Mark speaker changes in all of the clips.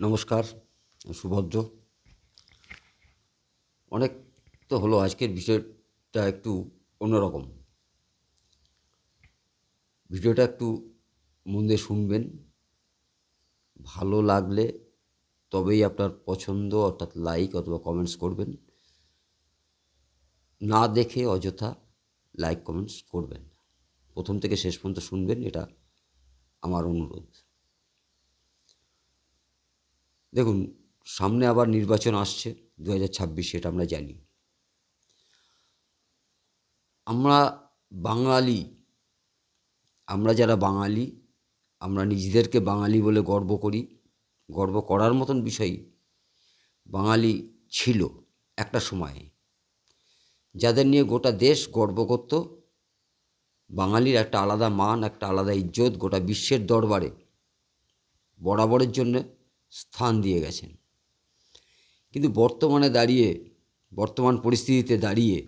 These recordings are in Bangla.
Speaker 1: নমস্কার, সুভদ্র। অনেক তো হলো, আজকের বিষয়টা একটু অন্যরকম। ভিডিওটা একটু মন দিয়ে শুনবেন। ভালো লাগলে তবেই আপনার পছন্দ, অর্থাৎ লাইক অথবা কমেন্টস করবেন। না দেখে অযথা লাইক কমেন্টস করবেন। প্রথম থেকে শেষ পর্যন্ত শুনবেন, এটা আমার অনুরোধ। দেখুন, সামনে আবার নির্বাচন আসছে দু হাজার ছাব্বিশে, এটা আমরা জানি। আমরা বাঙালি, আমরা যারা বাঙালি, আমরা নিজেদেরকে বাঙালি বলে গর্ব করি। গর্ব করার মতন বিষয় বাঙালি ছিল একটা সময়ে। যাদের নিয়ে গোটা দেশ গর্ব করত, বাঙালির একটা আলাদা মান, একটা আলাদা ইজ্জত গোটা বিশ্বের দরবারে। বরাবরের জন্য স্থান দিয়ে গেছেন। কিন্তু বর্তমানে দাঁড়িয়ে, বর্তমান পরিস্থিতিতে দাঁড়িয়ে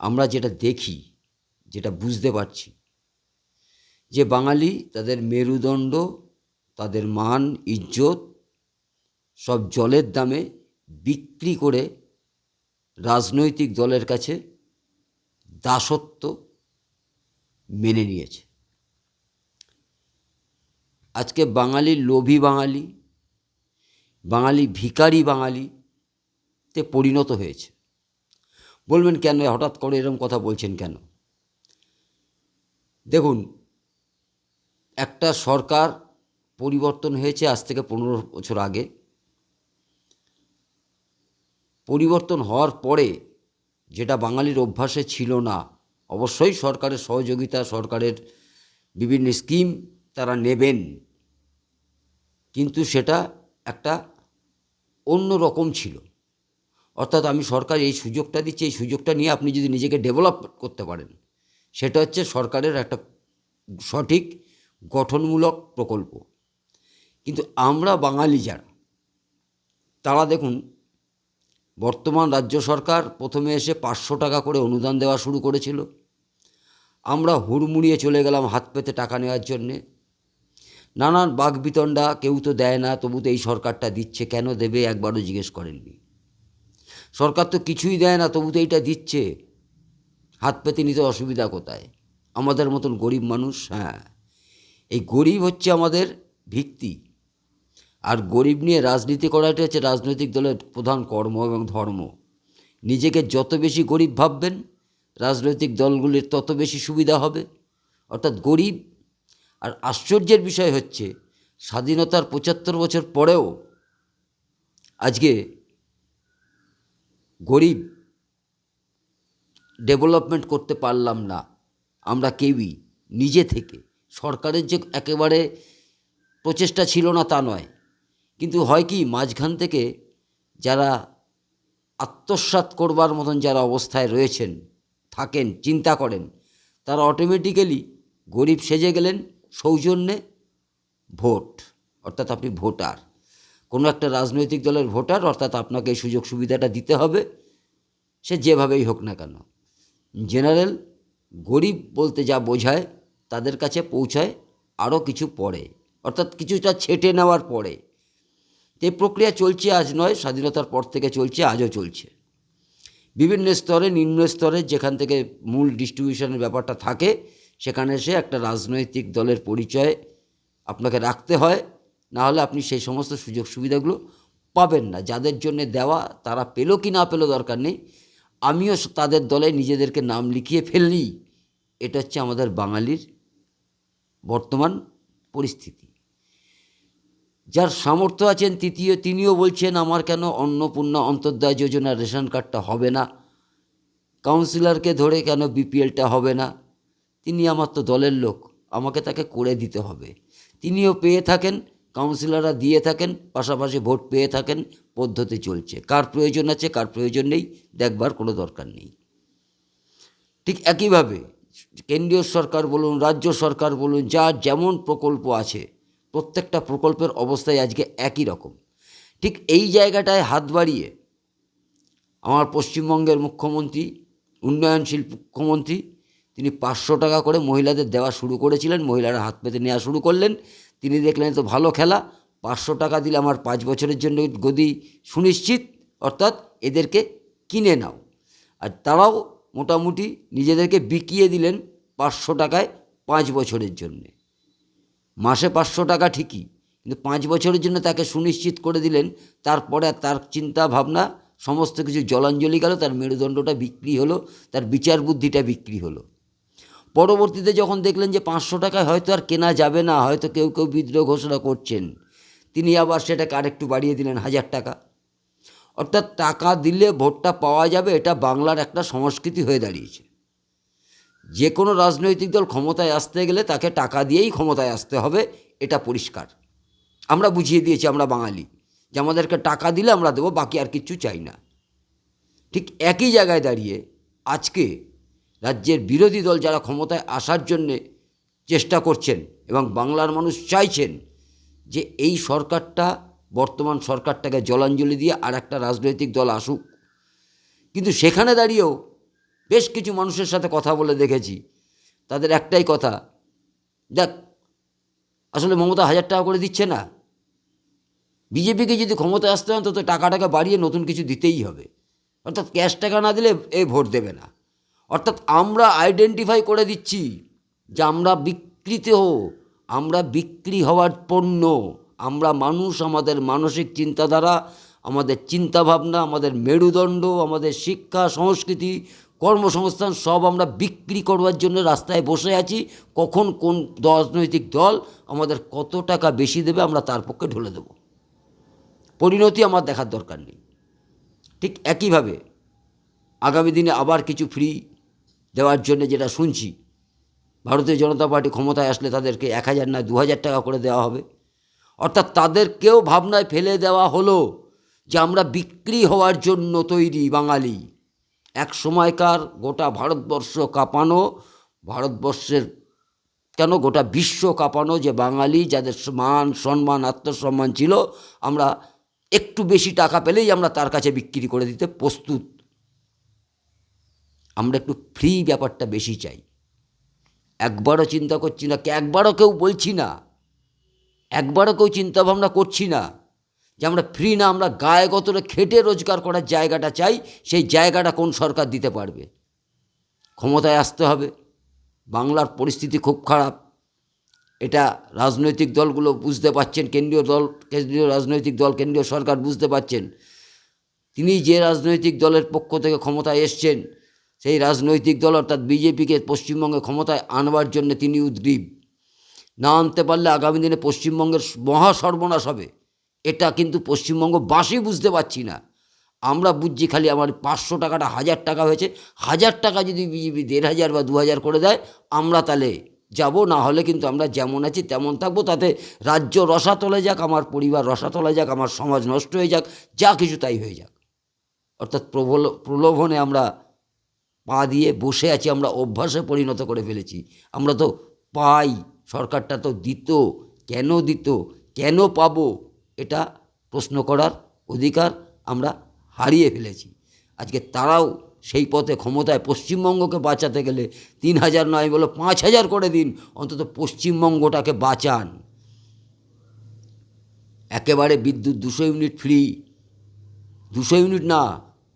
Speaker 1: আমরা যেটা দেখি, যেটা বুঝতে পারছি, যে বাঙালি তাদের মেরুদণ্ড, তাদের মান, ইজ্জত সব জলের দামে বিক্রি করে রাজনৈতিক দলের কাছে দাসত্ব মেনে নিয়েছে। আজকে বাঙালি লোভী বাঙালি বাঙালি, ভিখারি বাঙালিতে পরিণত হয়েছে। বলবেন কেন, হঠাৎ করে এরকম কথা বলছেন কেন? দেখুন, একটা সরকার পরিবর্তন হয়েছে আজ থেকে পনেরো বছর আগে। পরিবর্তন হওয়ার পরে যেটা বাঙালির অভ্যাসে ছিল না, অবশ্যই সরকারের সহযোগিতা, সরকারের বিভিন্ন স্কিম তারা নেবেন। কিন্তু সেটা একটা অন্য রকম ছিল। অর্থাৎ আমি সরকার এই সুযোগটা দিচ্ছি, এই সুযোগটা নিয়ে আপনি যদি নিজেকে ডেভেলপ করতে পারেন, সেটা হচ্ছে সরকারের একটা সঠিক, গঠনমূলক প্রকল্প। কিন্তু আমরা বাঙালি যারা, তারা দেখুন, বর্তমান রাজ্য সরকার প্রথমে এসে পাঁচশো টাকা করে অনুদান দেওয়া শুরু করেছিল। আমরা হুড়মুড়িয়ে চলে গেলাম হাত পেতে টাকা নেওয়ার জন্যে। নানান বাঘবিতণ্ডা কেউ তো দেয় না, তবু তো এই সরকারটা দিচ্ছে, কেন দেবে? একবারও জিজ্ঞেস করেননি। সরকার তো কিছুই দেয় না, তবু তো এইটা দিচ্ছে। হাত পেতে নিতে অসুবিধা কোথায়? আমাদের মতন গরিব মানুষ হ্যাঁ। এই গরিব হচ্ছে আমাদের ভিত্তি। আর গরিব নিয়ে রাজনীতি করাটা হচ্ছে রাজনৈতিক দলের প্রধান কর্ম এবং ধর্ম। নিজেকে যত বেশি গরিব ভাববেন, রাজনৈতিক দলগুলির তত বেশি সুবিধা হবে। অর্থাৎ গরিব আর আশ্চর্যের বিষয় হচ্ছে, স্বাধীনতার পঁচাত্তর বছর পরেও আজকে গরিব ডেভেলপমেন্ট করতে পারলাম না। আমরা কেউই, নিজে থেকে। সরকারের যে একেবারে প্রচেষ্টা ছিল না তা নয়। কিন্তু হয় কি, মাঝখান থেকে যারা আত্মসাৎ করবার মতন যারা অবস্থায় রয়েছেন, থাকেন, চিন্তা করেন, তারা অটোমেটিক্যালি গরিব সেজে গেলেন সৌজন্যে ভোট, অর্থাৎ আপনি ভোটার। কোনো একটা রাজনৈতিক দলের ভোটার, অর্থাৎ আপনাকে এই সুযোগ সুবিধাটা দিতে হবে, সে যেভাবেই হোক না কেন। জেনারেল গরিব বলতে যা বোঝায়, তাদের কাছে পৌঁছায় আরও কিছু পরে, অর্থাৎ কিছুটা ছেটে নেওয়ার পরে। এই প্রক্রিয়া চলছে আজ নয়, স্বাধীনতার পর থেকে চলছে, আজও চলছে। বিভিন্ন স্তরে, নিম্ন স্তরে যেখান থেকে মূল ডিস্ট্রিবিউশনের ব্যাপারটা থাকে সেখানে এসে একটা রাজনৈতিক দলের পরিচয় আপনাকে রাখতে হয়, না হলে আপনি সেই সমস্ত সুযোগ সুবিধাগুলো পাবেন না। যাদের জন্য দেওয়া, তারা পেল কি না পেল দরকার নেই। আমিও তাদের দলে নিজেদেরকে নাম লিখিয়ে ফেললি। এটা হচ্ছে আমাদের বাঙালির বর্তমান পরিস্থিতি। যার সামর্থ্য আছেন তৃতীয়, তিনিও বলছেন, আমার কেন অন্নপূর্ণা অন্তর্দয় যোজনা রেশন কার্ডটা হবে না? কাউন্সিলরকে ধরে কেন বিপিএলটা হবে না? তিনি আমার তো দলের লোক, আমাকে তাকে করে দিতে হবে। তিনিও পেয়ে থাকেন কাউন্সিলররা দিয়ে থাকেন, পাশাপাশি ভোট পেয়ে থাকেন, পদ্ধতি চলছে। কার প্রয়োজন আছে, কার প্রয়োজন নেই, দেখবার কোনো দরকার নেই। ঠিক একইভাবে কেন্দ্রীয় সরকার বলুন, রাজ্য সরকার বলুন, যা যেমন প্রকল্প আছে, প্রত্যেকটা প্রকল্পের অবস্থায় আজকে একই রকম। ঠিক এই জায়গাটায় হাত বাড়িয়ে আমার পশ্চিমবঙ্গের মুখ্যমন্ত্রী, উন্নয়নশীল মুখ্যমন্ত্রী তিনি পাঁচশো টাকা করে মহিলাদের দেওয়া শুরু করেছিলেন, মহিলারা হাত পেতে নেওয়া শুরু করলেন। তিনি দেখলেন তো ভালো খেলা, পাঁচশো টাকা দিলে আমার পাঁচ বছরের জন্য গদি সুনিশ্চিত, অর্থাৎ এদেরকে কিনে নাও। আর তারাও মোটামুটি নিজেদেরকে বিকিয়ে দিলেন পাঁচশো টাকায় পাঁচ বছরের জন্যে। মাসে পাঁচশো টাকা ঠিকই, কিন্তু পাঁচ বছরের জন্য তাকে সুনিশ্চিত করে দিলেন, তারপরে তার চিন্তা ভাবনা, সমস্ত কিছু জলাঞ্জলি গেল, তার মেরুদণ্ডটা বিক্রি হলো, তার বিচার বুদ্ধিটা বিক্রি হলো। পরবর্তীতে যখন দেখলেন যে পাঁচশো টাকায় হয়তো আর কেনা যাবে না, হয়তো কেউ কেউ বিদ্রোহ ঘোষণা করছেন, তিনি আবার সেটাকে আরেকটু বাড়িয়ে দিলেন, হাজার টাকা। অর্থাৎ টাকা দিলে ভোটটা পাওয়া যাবে, এটা বাংলার একটা সংস্কৃতি হয়ে দাঁড়িয়েছে। যে কোনো রাজনৈতিক দল ক্ষমতায় আসতে গেলে তাকে টাকা দিয়েই ক্ষমতায় আসতে হবে, এটা পরিষ্কার। আমরা বুঝিয়ে দিয়েছি, আমরা বাঙালি, যে আমাদেরকে টাকা দিলে আমরা দেবো, বাকি আর কিচ্ছু চাই না। ঠিক একই জায়গায় দাঁড়িয়ে আজকে রাজ্যের বিরোধী দল যারা ক্ষমতায় আসার জন্যে চেষ্টা করছেন এবং বাংলার মানুষ চাইছেন যে এই সরকারটা, বর্তমান সরকারটাকে জলাঞ্জলি দিয়ে আর একটা রাজনৈতিক দল আসুক। কিন্তু সেখানে দাঁড়িয়েও বেশ কিছু মানুষের সাথে কথা বলে দেখেছি। তাদের একটাই কথা, দেখ, আসলে মমতা হাজার টাকা করে দিচ্ছে না। বিজেপিকে যদি ক্ষমতায় আসতে হয় তো টাকাটাকে বাড়িয়ে নতুন কিছু দিতেই হবে। অর্থাৎ ক্যাশ টাকা না দিলে এ ভোট দেবে না। অর্থাৎ আমরা আইডেন্টিফাই করে দিচ্ছি যে আমরা বিকৃত, আমরা বিক্রি হওয়ার পণ্য, আমরা মানুষ, আমাদের মানসিক চিন্তাধারা, আমাদের চিন্তাভাবনা, আমাদের মেরুদণ্ড, আমাদের শিক্ষা, সংস্কৃতি, কর্মসংস্থান সব আমরা বিক্রি করবার জন্য রাস্তায় বসে আছি। কখন কোন রাজনৈতিক দল আমাদের কত টাকা বেশি দেবে আমরা তার পক্ষে ঢলে দেব। পরিণতি আমার দেখার দরকার নেই। ঠিক একইভাবে আগামী দিনে আবার কিছু ফ্রি দেওয়ার জন্য যেটা শুনছি, ভারতীয় জনতা পার্টি ক্ষমতায় আসলে তাদেরকে এক হাজার না দু হাজার টাকা করে দেওয়া হবে। অর্থাৎ তাদেরকেও ভাবনায় ফেলে দেওয়া হলো যে আমরা বিক্রি হওয়ার জন্য তৈরি বাঙালি। এক সময়কার গোটা ভারতবর্ষ কাঁপানো, ভারতবর্ষের কেন গোটা বিশ্ব কাঁপানো যে বাঙালি, যাদের মান, সম্মান, আত্মসম্মান ছিল, আমরা একটু বেশি টাকা পেলেই আমরা তার কাছে বিক্রি করে দিতে প্রস্তুত। আমরা একটু ফ্রি ব্যাপারটা বেশি চাই। একবারও চিন্তা করছি না কে একবারও কেউ বলছি না, একবারও কেউ চিন্তা ভাবনা করছি না যে আমরা ফ্রি না, আমরা গায়ে গতরে খেটে রোজগার করার জায়গাটা চাই, সেই জায়গাটা কোন সরকার দিতে পারবে? ক্ষমতায় আসতে হবে, বাংলার পরিস্থিতি খুব খারাপ, এটা রাজনৈতিক দলগুলো বুঝতে পারছেন, কেন্দ্রীয় দল, কেন্দ্রীয় রাজনৈতিক দল, কেন্দ্রীয় সরকার বুঝতে পারছেন। তিনি যে রাজনৈতিক দলের পক্ষ থেকে ক্ষমতায় এসছেন সেই রাজনৈতিক দল অর্থাৎ বিজেপিকে পশ্চিমবঙ্গে ক্ষমতায় আনবার জন্য তিনি উদ্গ্রীব। না আনতে পারলে আগামী দিনে পশ্চিমবঙ্গের মহা সর্বনাশ হবে। এটা কিন্তু পশ্চিমবঙ্গ পশ্চিমবঙ্গবাসী বুঝতে পারছি না। আমরা বুঝছি খালি আমার পাঁচশো টাকাটা হাজার টাকা হয়েছে। হাজার টাকা যদি বিজেপি দেড় হাজার বা দু হাজার করে দেয়, আমরা তাহলে যাব। না হলে কিন্তু আমরা যেমন আছি তেমন থাকব। তাতে রাজ্য রসাতলে যাক, আমার পরিবার রসাতলে যাক, আমার সমাজ নষ্ট হয়ে যাক, যা কিছু তাই হয়ে যাক। অর্থাৎ প্রবল প্রলোভনে আমরা পা দিয়ে বসে আছি, আমরা অভ্যাসে পরিণত করে ফেলেছি। আমরা তো পাই, সরকারটা তো দিত। কেন দিত? কেন পাবো? এটা প্রশ্ন করার অধিকার আমরা হারিয়ে ফেলেছি। আজকে তারাও সেই পথে ক্ষমতায় পশ্চিমবঙ্গকে বাঁচাতে গেলে তিন হাজার নয় বলো পাঁচ হাজার করে দিন, অন্তত পশ্চিমবঙ্গটাকে বাঁচান। একেবারে বিদ্যুৎ দুশো ইউনিট ফ্রি দুশো ইউনিট না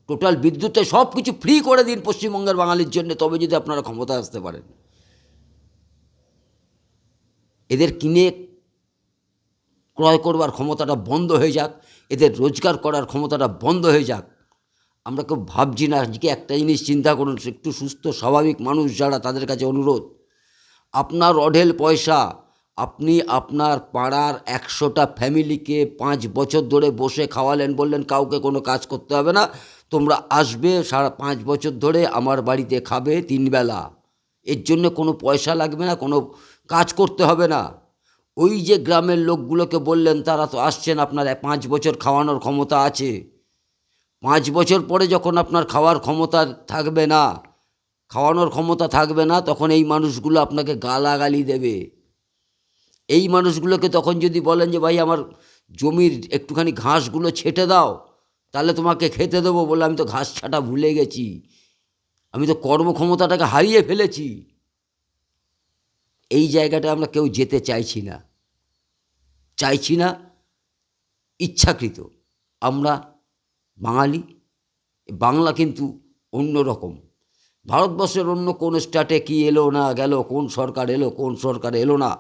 Speaker 1: টোটাল বিদ্যুৎটা সব কিছু ফ্রি করে দিন পশ্চিমবঙ্গের বাঙালির জন্য, তবে যদি আপনারা ক্ষমতা আসতে পারেন। এদের কিনে ক্রয় করবার ক্ষমতাটা বন্ধ হয়ে যাক, এদের রোজগার করার ক্ষমতাটা বন্ধ হয়ে যাক। আমরা কেউ ভাবছি না, আজকে একটা জিনিস চিন্তা করুন, একটু সুস্থ, স্বাভাবিক মানুষ যারা, তাদের কাছে অনুরোধ। আপনার অঢেল পয়সা আপনি আপনার পাড়ার একশোটা ফ্যামিলিকে পাঁচ বছর ধরে বসে খাওয়ালেন বললেন, কাউকে কোনো কাজ করতে হবে না, তোমরা আসবে সারা পাঁচ বছর ধরে আমার বাড়িতে খাবে তিনবেলা এর জন্য কোনো পয়সা লাগবে না, কোনো কাজ করতে হবে না। ওই যে গ্রামের লোকগুলোকে বললেন, তারা তো আসছেন আপনার পাঁচ বছর খাওয়ানোর ক্ষমতা আছে। পাঁচ বছর পরে যখন আপনার খাওয়ার ক্ষমতা থাকবে না, খাওয়ানোর ক্ষমতা থাকবে না, তখন এই মানুষগুলো আপনাকে গালাগালি দেবে। এই মানুষগুলোকে তখন যদি বলেন যে, ভাই, আমার জমির একটুখানি ঘাসগুলো ছেটে দাও, তাহলে তোমাকে খেতে দেবো বলে আমি তো ঘাস ছাটা ভুলে গেছি। আমি তো কর্মক্ষমতাটাকে হারিয়ে ফেলেছি। এই জায়গাটা আমরা কেউ যেতে চাইছি না। চাইছি না ইচ্ছাকৃত। আমরা বাঙালি, বাংলা কিন্তু অন্য রকম। ভারতবর্ষের অন্য কোন স্টেটে কি এলো না গেল, কোন সরকার এলো, কোন সরকার এলো না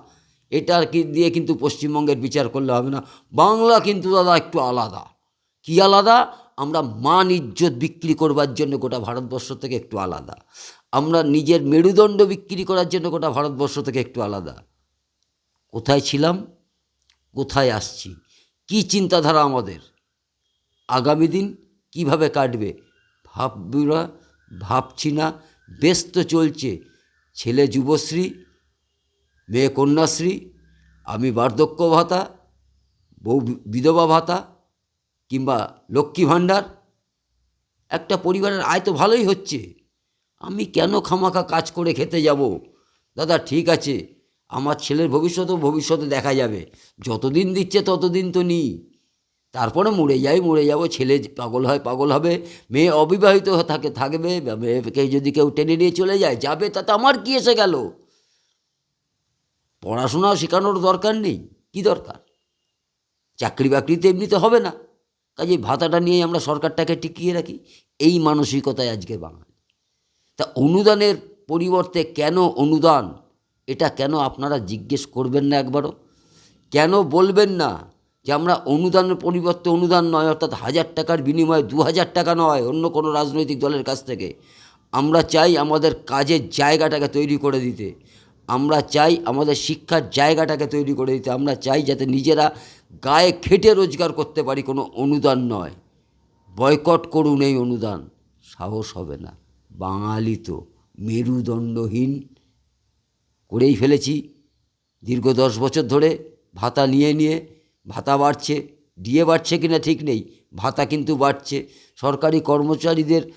Speaker 1: এটা কি দিয়ে কিন্তু পশ্চিমবঙ্গের বিচার করলে হবে না। বাংলা কিন্তু দাদা একটু আলাদা। কি আলাদা? আমরা মান ইজ্জত বিক্রি করবার জন্য গোটা ভারতবর্ষ থেকে একটু আলাদা। আমরা নিজের মেরুদণ্ড বিক্রি করার জন্য গোটা ভারতবর্ষ থেকে একটু আলাদা। কোথায় ছিলাম? কোথায় আসছি? কি চিন্তাধারা আমাদের? আগামী দিন কীভাবে কাটবে? ভাববি না, ভাবছি না। বেশ তো চলছে। ছেলে যুবশ্রী মেয়ে কন্যাশ্রী, আমি বার্ধক্য ভাতা, বউ বিধবা ভাতা কিংবা লক্ষ্মী ভাণ্ডার। একটা পরিবারের আয় তো ভালোই হচ্ছে। আমি কেন খামাখা কাজ করে খেতে যাব? দাদা, ঠিক আছে, আমার ছেলের ভবিষ্যতও ভবিষ্যতে দেখা যাবে। যতদিন দিচ্ছে ততদিন তো নিই। তারপরে মরে যাই, মরে যাব, ছেলে পাগল হয়, পাগল হবে, মেয়ে অবিবাহিত থাকে, থাকবে মেয়েকে যদি কেউ টেনে নিয়ে চলে যায়, যাবে তাতে আমার কি এসে গেল? পড়াশোনা শেখানোর দরকার নেই। কি দরকার? চাকরি বাকরি তো এমনিতে হবে না। কাজে ভাতাটা নিয়ে আমরা সরকারটাকে টিকিয়ে রাখি। এই মানসিকতায় আজকে বাঙালি। তা অনুদানের পরিবর্তে কেন অনুদান? এটা কেন আপনারা জিজ্ঞেস করবেন না একবারও? কেন বলবেন না যে আমরা অনুদানের পরিবর্তে অনুদান নয়, অর্থাৎ হাজার টাকার বিনিময়ে দু হাজার টাকা নয়, অন্য কোনো রাজনৈতিক দলের কাছ থেকে? আমরা চাই আমাদের কাজের জায়গাটাকে তৈরি করে দিতে। আমরা চাই আমাদের শিক্ষার জায়গাটাকে তৈরি করে দিতে, আমরা চাই যাতে নিজেরা গায়ে খেটে রোজগার করতে পারি, কোনো অনুদান নয়। বয়কট করুন এই অনুদান। সাহস হবে না। বাঙালি তো মেরুদণ্ডহীন। করেই ফেলেছি। দীর্ঘ দশ বছর ধরে ভাতা নিয়ে নিয়ে ভাতা বাড়ছে। ডিএ বাড়ছে কিনা ঠিক নেই। ভাতা কিন্তু বাড়ছে। সরকারি কর্মচারীদের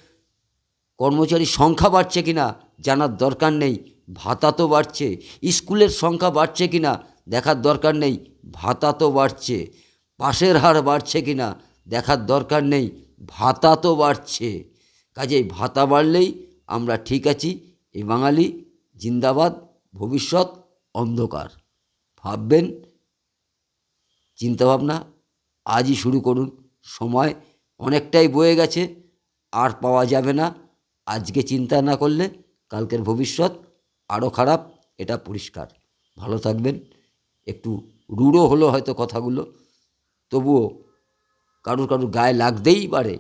Speaker 1: কর্মচারীর সংখ্যা বাড়ছে কিনা জানার দরকার নেই। ভাতা তো বাড়ছে। স্কুলের সংখ্যা বাড়ছে কিনা দেখার দরকার নেই। ভাতা তো বাড়ছে। পাশের হার বাড়ছে কিনা দেখার দরকার নেই। ভাতা তো বাড়ছে। কাজেই ভাতা বাড়লেই আমরা ঠিক আছি। এই বাঙালি জিন্দাবাদ, ভবিষ্যৎ অন্ধকার। ভাববেন, চিন্তাভাবনা আজই শুরু করুন। সময় অনেকটাই বয়ে গেছে, আর পাওয়া যাবে না। আজকে চিন্তা না করলে কালকের ভবিষ্যৎ আরও খারাপ, এটা পরিষ্কার। ভালো থাকবেন। একটু রূঢ় হলো হয়তো কথাগুলো, তবুও কারুর কারুর গায়ে লাগতেই পারে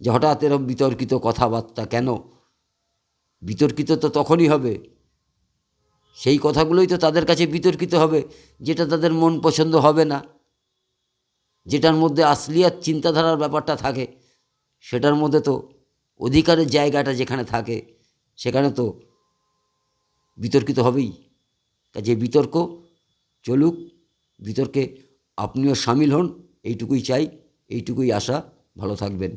Speaker 1: যে হঠাৎ এরকম বিতর্কিত কথাবার্তা কেন? বিতর্কিত তো তখনই হবে। সেই কথাগুলোই তো তাদের কাছে বিতর্কিত হবে, যেটা তাদের মন পছন্দ হবে না। যেটার মধ্যে আসলিয়াত চিন্তাধারার ব্যাপারটা থাকে, সেটার মধ্যে তো অধিকারের জায়গাটা যেখানে থাকে, সেখানে তো বিতর্কিত হবেই। কাজে বিতর্ক চলুক, বিতর্কে আপনিও সামিল হন, এইটুকুই চাই, এইটুকুই আশা। ভালো থাকবেন।